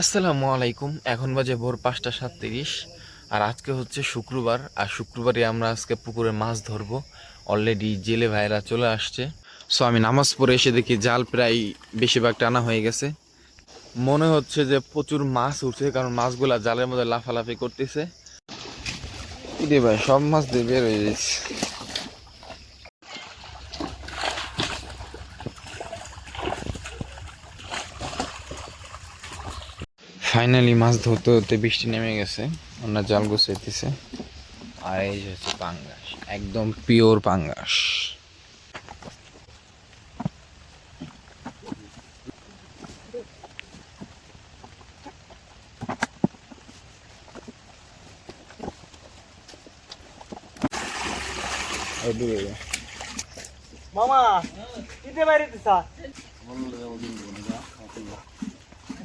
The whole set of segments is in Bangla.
আসসালামু আলাইকুম, এখন বাজে ভোর পাঁচটা সাতত্রিশ, আর আজকে হচ্ছে শুক্রবার, আর শুক্রবারে আমরা আজকে পুকুরে মাছ ধরবো। অলরেডি জেলে ভাইরা চলে আসছে। সো আমি নামাজ পড়ে এসে দেখি জাল প্রায় বেশিরভাগ টানা হয়ে গেছে। মনে হচ্ছে যে প্রচুর মাছ উঠছে, কারণ মাছগুলা জালের মধ্যে লাফালাফি করতেছে। ভাই, সব মাছ দিয়ে বের হয়ে ফাইনালি মাছ ধরতে ধরতে বৃষ্টি নেমে গেছে। ওনার জাল গুছাইতেছে। আর এই যে হচ্ছে পাঙ্গাস। একদম পিওর পাঙ্গাস। মামা কিতে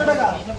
这边的